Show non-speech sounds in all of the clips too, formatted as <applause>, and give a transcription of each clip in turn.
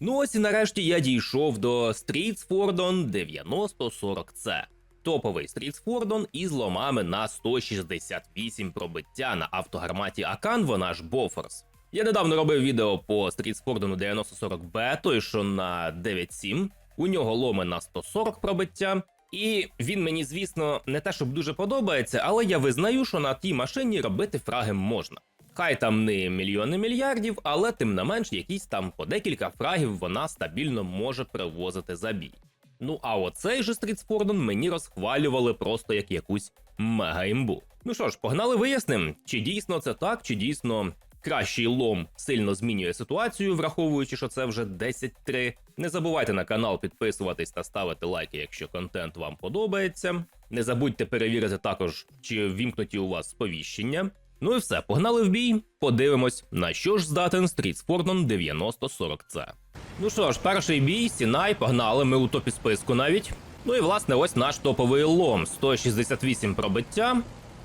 Ну ось і нарешті я дійшов до Стрітсфордон 9040C. Топовий Стрітсфордон із ломами на 168 пробиття на автогарматі Акан, вона ж Бофорс. Я недавно робив відео по Стрітсфордону 9040B, той що на 9.7. У нього ломи на 140 пробиття. І він мені, звісно, не те, щоб дуже подобається, але я визнаю, що на тій машині робити фраги можна. Хай там не мільйони мільярдів, але тим не менш, якісь там по декілька фрагів вона стабільно може привозити за бій. Ну а оцей же Стрітспордон мені розхвалювали просто як якусь мега-імбу. Ну що ж, погнали виясним, чи дійсно це так, чи дійсно кращий лом сильно змінює ситуацію, враховуючи, що це вже 10-3. Не забувайте на канал підписуватись та ставити лайки, якщо контент вам подобається. Не забудьте перевірити також, чи ввімкнуті у вас сповіщення. Ну і все, погнали в бій. Подивимось, на що ж здатен Стріт Стрітспортон 9040C. Ну що ж, перший бій, Сінай, погнали, ми у топі списку навіть. Ну і власне ось наш топовий лом: 168 пробиття,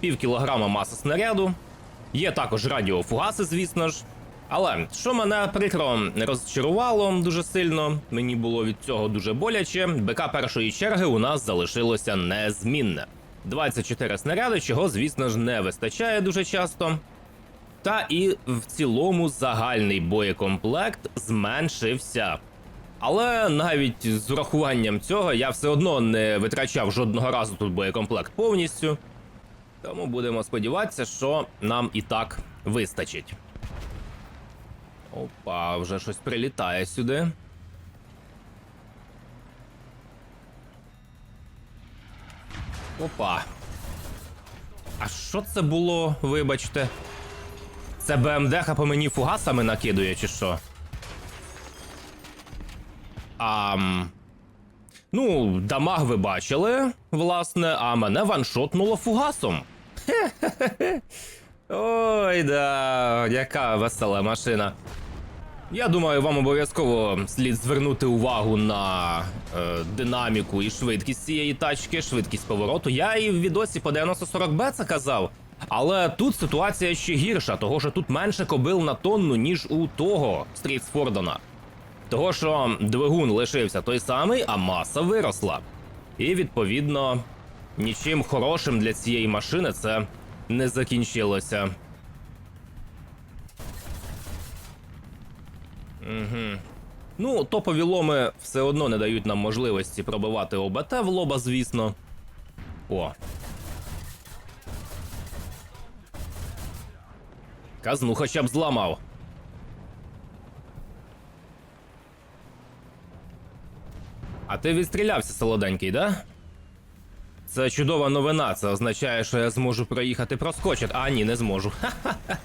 пів кілограма маса снаряду. Є також радіофугаси, звісно ж. Але що мене прикро розчарувало дуже сильно, мені було від цього дуже боляче. БК першої черги у нас залишилося незмінне. 24 снаряди, чого, звісно ж, не вистачає дуже часто. Та і в цілому загальний боєкомплект зменшився. Але навіть з урахуванням цього я все одно не витрачав жодного разу тут боєкомплект повністю. Тому будемо сподіватися, що нам і так вистачить. Опа, вже щось прилітає сюди. Опа. А що це було, вибачте? Це БМДХ по мені фугасами накидує, чи що? Ам... Ну, дамаг ви бачили, власне, а мене ваншотнуло фугасом. Хе-хе-хе. Ой, да, яка весела машина. Я думаю, вам обов'язково слід звернути увагу на е, динаміку і швидкість цієї тачки, швидкість повороту. Я і в відосі по 9040B це казав. Але тут ситуація ще гірша, того що тут менше кобил на тонну, ніж у того Стрітсфордона. Того, що двигун лишився той самий, а маса виросла. І відповідно нічим хорошим для цієї машини це не закінчилося. Угу. Ну, топові ломи все одно не дають нам можливості пробивати ОБТ в лоба, звісно. О. Казну хоча б зламав. А ти відстрілявся, солоденький, да? Це чудова новина. Це означає, що я зможу проїхати проскочити. А, ні, не зможу. <laughs> Ха-ха-ха.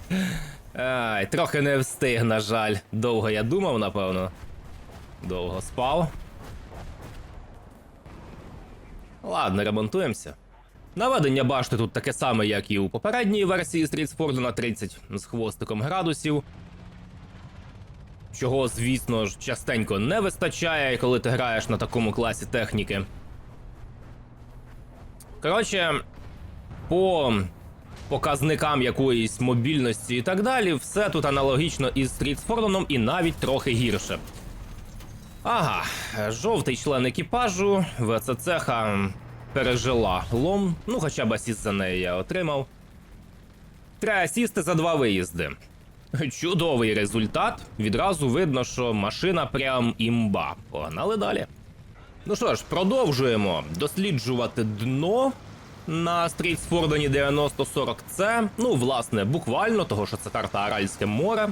Ай, трохи не встиг, на жаль. Довго я думав, напевно. Довго спав. Ладно, ремонтуємося. Наведення башти тут таке саме, як і у попередній версії Стрітсфорду на 30 з хвостиком градусів. Чого, звісно ж, частенько не вистачає, коли ти граєш на такому класі техніки. Коротше, по показникам якоїсь мобільності і так далі, все тут аналогічно із Стрітсфордоном і навіть трохи гірше. Ага, жовтий член екіпажу, ВЦЦха пережила лом, ну хоча б асіст за неї я отримав. Треба сісти за два виїзди. Чудовий результат. Відразу видно, що машина прям імба. Погнали далі. Ну що ж, продовжуємо досліджувати дно на Стрітсфордоні 9040C. Ну, власне, буквально, того що це карта Аральське море.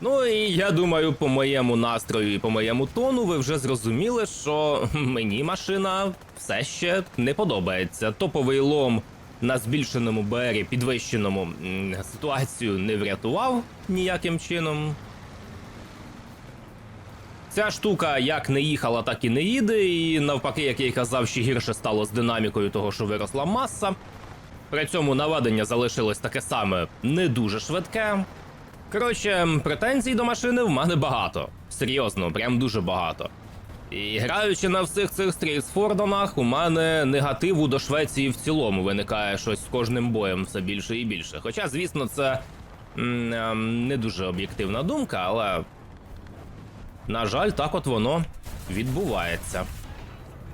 Ну і я думаю, по моєму настрою і по моєму тону ви вже зрозуміли, що мені машина все ще не подобається. Топовий лом на збільшеному БРі, підвищеному ситуацію не врятував ніяким чином. Ця штука як не їхала, так і не їде, і навпаки, як я й казав, ще гірше стало з динамікою того, що виросла маса. При цьому наведення залишилось таке саме не дуже швидке. Коротше, претензій до машини в мене багато. Серйозно, прям дуже багато. І граючи на всіх цих стрітсфордонах, у мене негативу до Швеції в цілому виникає щось з кожним боєм все більше і більше. Хоча, звісно, це м, ем, не дуже об'єктивна думка, але На жаль, так от воно відбувається.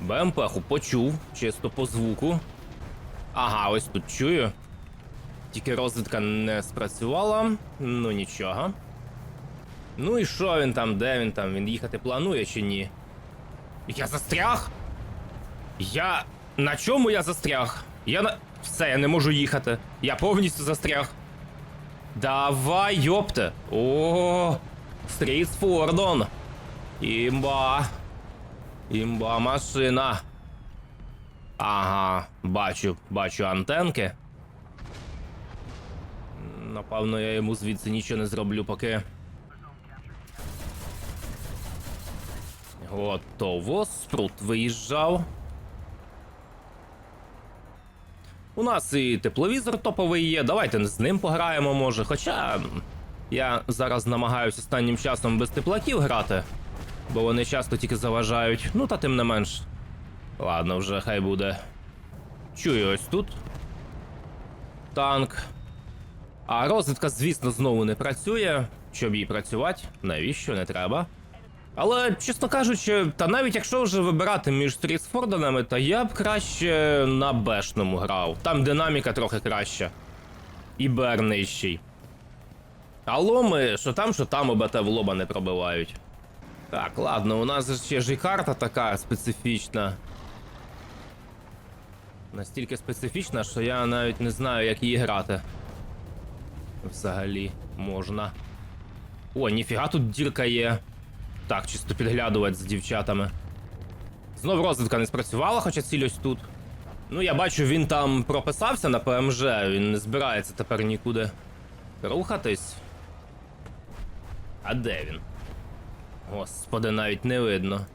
БМПху почув, чисто по звуку. Ага, ось тут чую. Тільки розвідка не спрацювала. Ну нічого. Ну і що він там, де він там? Він їхати планує чи ні? Я застряг? Я. На чому я застряг? Я на. Все, я не можу їхати. Я повністю застряг. Давай, йопте. О, Стріт Фордон. Імба. Імба машина. Ага, бачу, бачу антенки. Напевно, я йому звідси нічого не зроблю, поки. Готово, спрут виїжджав. У нас і тепловізор топовий є. Давайте з ним пограємо, може. Хоча я зараз намагаюся останнім часом без теплаків грати, бо вони часто тільки заважають. Ну та тим не менш. Ладно, вже хай буде. Чую ось тут. Танк. А розвідка, звісно, знову не працює. Щоб їй працювати, навіщо не треба. Але, чесно кажучи, та навіть якщо вже вибирати між стрітсфорденами, то я б краще на бешному грав. Там динаміка трохи краща. І бер нижчий. А ломи, що там, що там ОБТ в лоба не пробивають. Так, ладно, у нас ще ж і карта така специфічна. Настільки специфічна, що я навіть не знаю, як її грати. Взагалі можна. О, ніфіга тут дірка є. Так, чисто підглядувати з дівчатами. Знов розвідка не спрацювала, хоча ціль тут. Ну, я бачу, він там прописався на ПМЖ, він не збирається тепер нікуди рухатись. А де він? Господи, навіть не видно.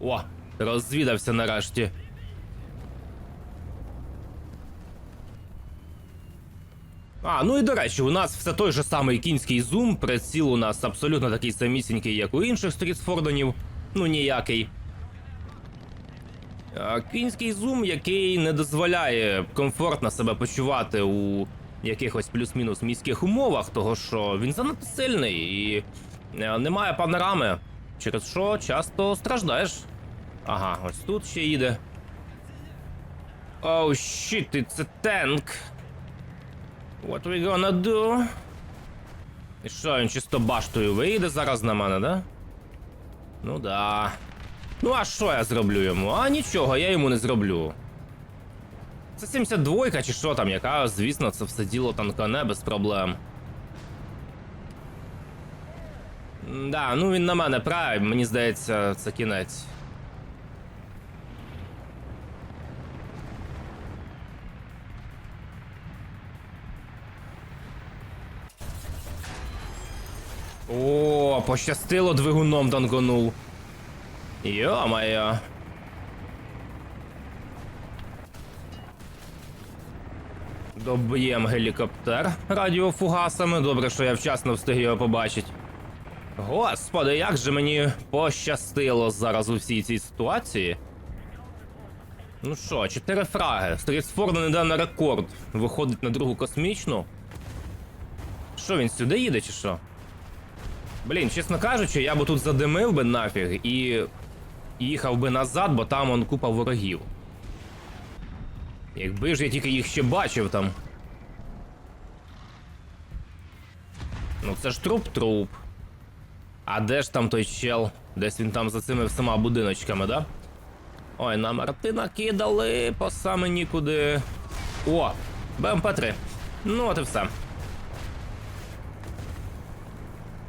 О, розвідався нарешті. А, ну і до речі, у нас все той же самий кінський зум, приціл у нас абсолютно такий самісінький, як у інших стрітсфордонів. Ну ніякий. Кінський зум, який не дозволяє комфортно себе почувати у якихось плюс-мінус міських умовах, того що він занадто сильний і е, немає панорами, через що часто страждаєш. Ага, ось тут ще їде. Оу, щит, це танк. What we gonna do? І що, він чисто баштою вийде зараз на мене, да? Ну да. Ну а що я зроблю йому? А нічого, я йому не зроблю. Це 72 чи що там, яка, звісно, це все діло танкане без проблем. Да, ну він на мене правий, мені здається, це кінець. О, пощастило двигуном данганув. Йо-моє. Доб'єм гелікоптер радіофугасами. Добре, що я вчасно встиг його побачити. Господи, як же мені пощастило зараз у всій цій ситуації. Ну що, чотири фраги. Стрітсфорд не на рекорд. Виходить на другу космічну. Що він сюди їде, чи що? Блін, чесно кажучи, я би тут задимив би нафіг і їхав би назад, бо там он купа ворогів. Якби ж я тільки їх ще бачив там. Ну це ж труп-труп. А де ж там той чел? Десь він там за цими всіма будиночками, да? Ой, на Мартина кидали по саме нікуди. О, БМП-3. Ну, от і все.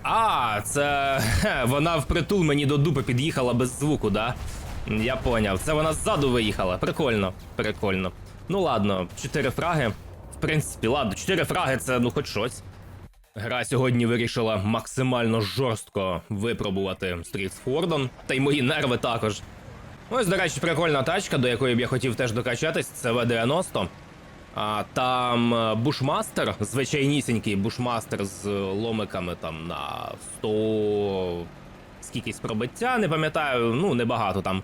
А, це хе, вона впритул мені до дупи під'їхала без звуку, да? Я поняв. Це вона ззаду виїхала. Прикольно, прикольно. Ну ладно, чотири фраги. В принципі, ладно, чотири фраги це ну хоч щось. Гра сьогодні вирішила максимально жорстко випробувати Стрітсфордон, та й мої нерви також. Ось, до речі, прикольна тачка, до якої б я хотів теж докачатись, це В-90. А там е, бушмастер, звичайнісінький бушмастер з ломиками там на 100 скількись пробиття, не пам'ятаю, ну небагато там.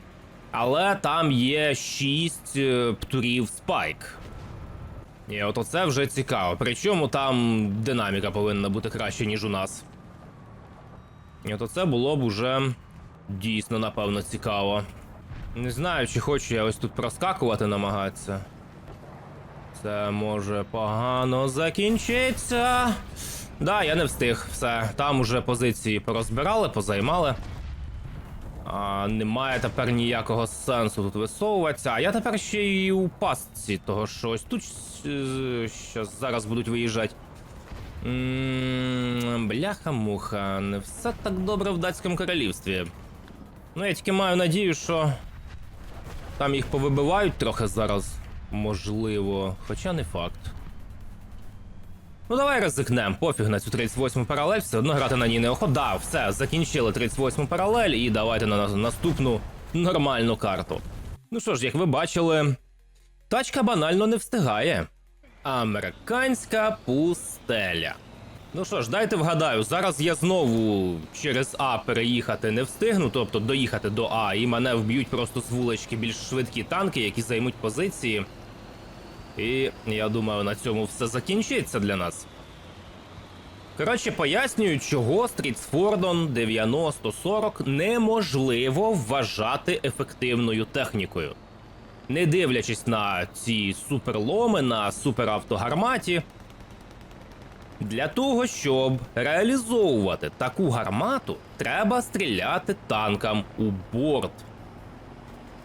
Але там є 6 птурів спайк. І от оце вже цікаво. Причому там динаміка повинна бути краще, ніж у нас. І от оце було б уже дійсно, напевно, цікаво. Не знаю, чи хочу я ось тут проскакувати намагатися. Це може погано закінчиться. Да, я не встиг. Все. Там уже позиції порозбирали, позаймали. А, немає тепер ніякого сенсу тут висовуватися. А я тепер ще й у пастці, того що ось тут е, щас зараз будуть виїжджати. Бляха-муха, не все так добре в датському королівстві. Ну, я тільки маю надію, що там їх повибивають трохи зараз. Можливо, хоча не факт. Ну давай ризикнем, пофіг на цю 38 паралель, все одно грати на ній неохота. Да, все, закінчили 38 паралель і давайте на нас- наступну нормальну карту. Ну що ж, як ви бачили, тачка банально не встигає. Американська пустеля. Ну що ж, дайте вгадаю, зараз я знову через А переїхати не встигну, тобто доїхати до А, і мене вб'ють просто з вулички більш швидкі танки, які займуть позиції. І я думаю, на цьому все закінчиться для нас. Коротше, пояснюю, чого Стрітсфордон 9040 неможливо вважати ефективною технікою. Не дивлячись на ці суперломи, на суперавтогарматі. Для того, щоб реалізовувати таку гармату, треба стріляти танкам у борт.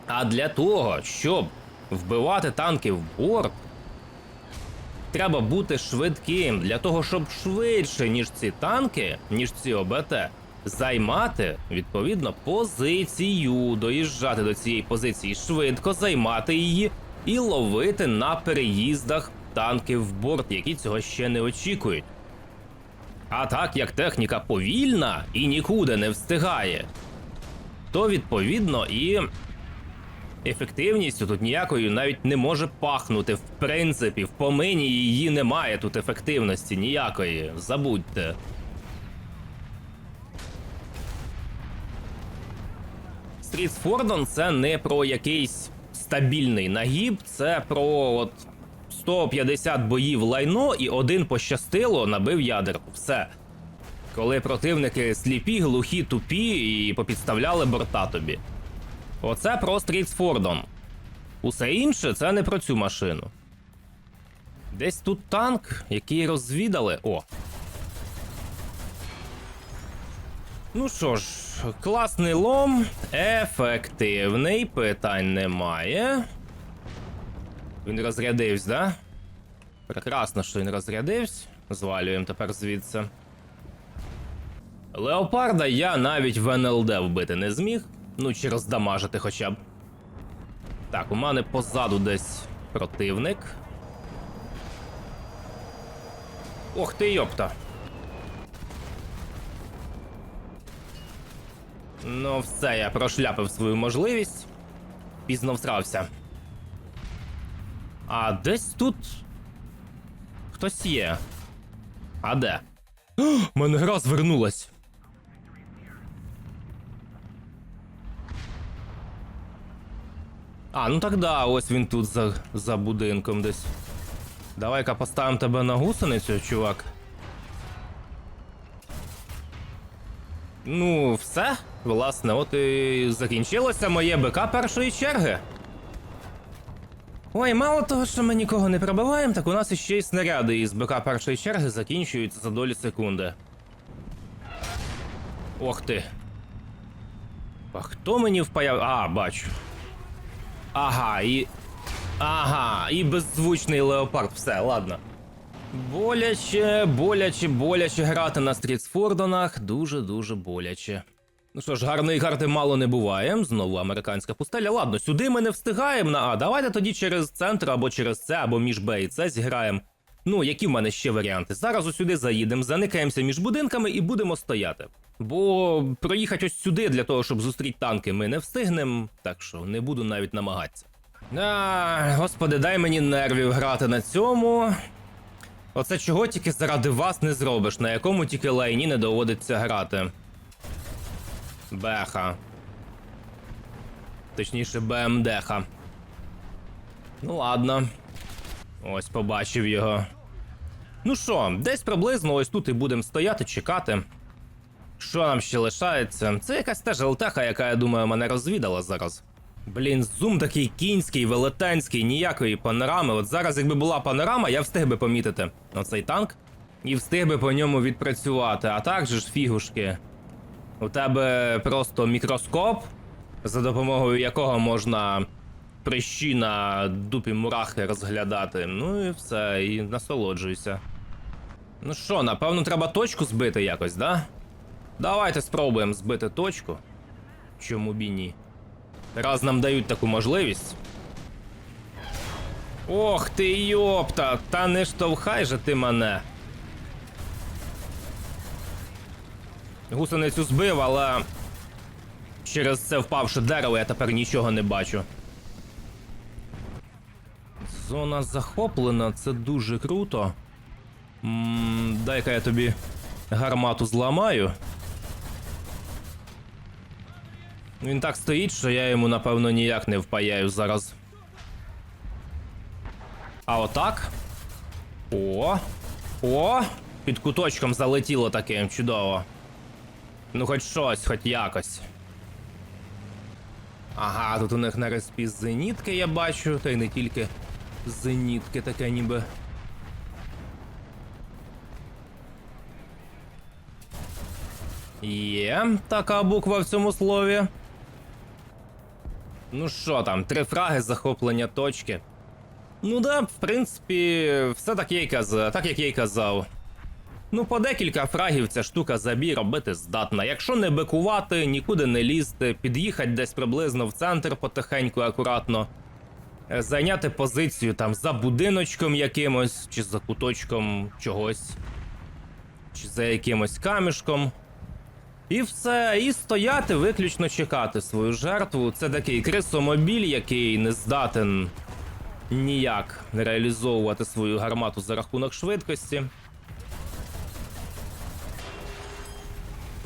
А для того, щоб вбивати танки в борт, треба бути швидким. Для того, щоб швидше, ніж ці танки, ніж ці ОБТ, займати відповідно позицію, доїжджати до цієї позиції швидко, займати її і ловити на переїздах танки в борт, які цього ще не очікують. А так як техніка повільна і нікуди не встигає, то відповідно і ефективністю тут ніякою навіть не може пахнути. В принципі, в помині її немає тут ефективності ніякої. Забудьте. Стрітсфордон це не про якийсь стабільний нагіб, це про от 150 боїв лайно і один пощастило набив ядерку. Все. Коли противники сліпі, глухі, тупі і попідставляли борта тобі. Оце про Стрітсфордон. Усе інше це не про цю машину. Десь тут танк, який розвідали. О. Ну що ж, класний лом, ефективний, питань немає. Він розрядився, да? Прекрасно, що він розрядився. Звалюємо тепер звідси. Леопарда я навіть в НЛД вбити не зміг. Ну, чи роздамажити хоча б. Так, у мене позаду десь противник. Ох ти йопта. Ну, все, я прошляпив свою можливість. Пізно всрався. А десь тут. Хтось є. А де? О, мене гра звернулась. А, ну так да, ось він тут за, за будинком десь. Давай-ка поставимо тебе на гусеницю, чувак. Ну, все. Власне, от і закінчилося моє БК першої черги. Ой, мало того, що ми нікого не пробиваємо, так у нас іще й снаряди із БК першої черги закінчуються за долі секунди. Ох ти. А хто мені впаяв. А, бачу. Ага, і. Ага, і беззвучний леопард, все, ладно. Боляче, боляче, боляче грати на стрітсфордонах. Дуже-дуже боляче. Ну що ж, гарної карти мало не буває. Знову американська пустеля. Ладно, сюди ми не встигаємо на А. Давайте тоді через центр або через С, або між Б і С зіграємо. Ну, які в мене ще варіанти? Зараз усюди заїдемо, заникаємося між будинками і будемо стояти. Бо проїхати ось сюди для того, щоб зустріти танки, ми не встигнемо, так що не буду навіть намагатися. А, господи, дай мені нервів грати на цьому. Оце чого тільки заради вас не зробиш, на якому тільки лайні не доводиться грати. Беха. Точніше, БМДха. Ну ладно. Ось побачив його. Ну що, десь приблизно ось тут і будемо стояти, чекати. Що нам ще лишається? Це якась теж ЛТХ, яка, я думаю, мене розвідала зараз. Блін, зум такий кінський, велетенський, ніякої панорами. От зараз, якби була панорама, я встиг би помітити оцей танк і встиг би по ньому відпрацювати. А так же ж фігушки. У тебе просто мікроскоп, за допомогою якого можна прищі на дупі мурахи розглядати. Ну і все, і насолоджуйся. Ну що, напевно, треба точку збити якось, да? Давайте спробуємо збити точку. Чому б і ні? Раз нам дають таку можливість. Ох ти йопта! Та не штовхай же ти мене. Гусеницю збив, але через це впавши дерево, я тепер нічого не бачу. Зона захоплена, це дуже круто. дай-ка я тобі гармату зламаю. Він так стоїть, що я йому, напевно, ніяк не впаяю зараз. А отак. О! О! Під куточком залетіло таке чудово. Ну, хоч щось, хоч якось. Ага, тут у них на респі зенітки я бачу, та й не тільки зенітки таке ніби. Є така буква в цьому слові. Ну що там, три фраги захоплення точки. Ну да, в принципі, все так я й казав, так як я й казав. Ну, по декілька фрагів ця штука забій робити здатна. Якщо не бикувати, нікуди не лізти, під'їхати десь приблизно в центр потихеньку, акуратно, е, зайняти позицію там за будиночком якимось, чи за куточком чогось, чи за якимось камішком. І все, і стояти, виключно чекати свою жертву. Це такий крисомобіль, який не здатен ніяк реалізовувати свою гармату за рахунок швидкості.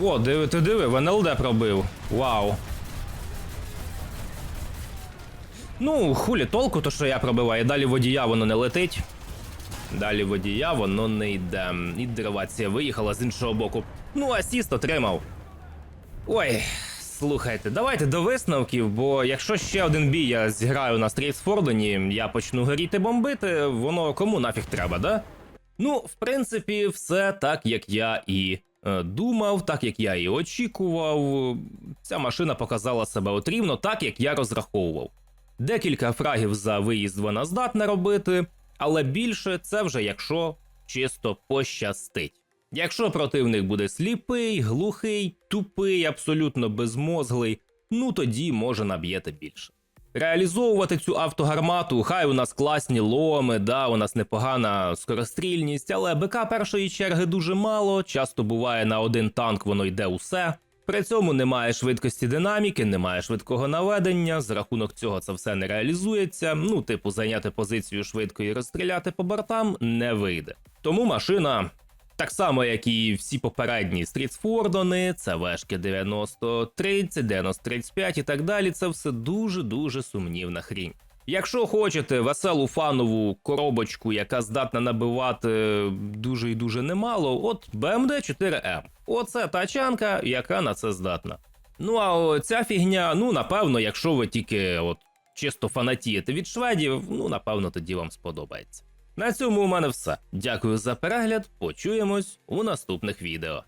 О, диви, ти диви, НЛД пробив. Вау. Ну, хулі толку, то що я пробиваю. Далі водія воно не летить. Далі водія воно не йде. І деривація виїхала з іншого боку. Ну, асіст отримав. Ой, слухайте, давайте до висновків, бо якщо ще один бій я зіграю на Стрітсфордені, я почну горіти бомбити, воно кому нафіг треба, да? Ну, в принципі, все так, як я і е, думав, так як я і очікував. Ця машина показала себе от так, як я розраховував. Декілька фрагів за виїзд вона здатна робити, але більше це вже якщо чисто пощастить. Якщо противник буде сліпий, глухий, тупий, абсолютно безмозглий, ну тоді може наб'єте більше. Реалізовувати цю автогармату, хай у нас класні ломи, да, у нас непогана скорострільність, але БК першої черги дуже мало, часто буває на один танк воно йде усе. При цьому немає швидкості динаміки, немає швидкого наведення. За рахунок цього це все не реалізується. Ну, типу, зайняти позицію швидко і розстріляти по бортам не вийде. Тому машина так само, як і всі попередні стрітсфордони, це вешки 9030, 9035 і так далі. Це все дуже-дуже сумнівна хрінь. Якщо хочете веселу фанову коробочку, яка здатна набивати дуже і дуже немало, от BMD 4M. Оце тачанка, яка на це здатна. Ну а ця фігня, ну напевно, якщо ви тільки от чисто фанатієте від шведів, ну напевно тоді вам сподобається. На цьому у мене все. Дякую за перегляд. Почуємось у наступних відео.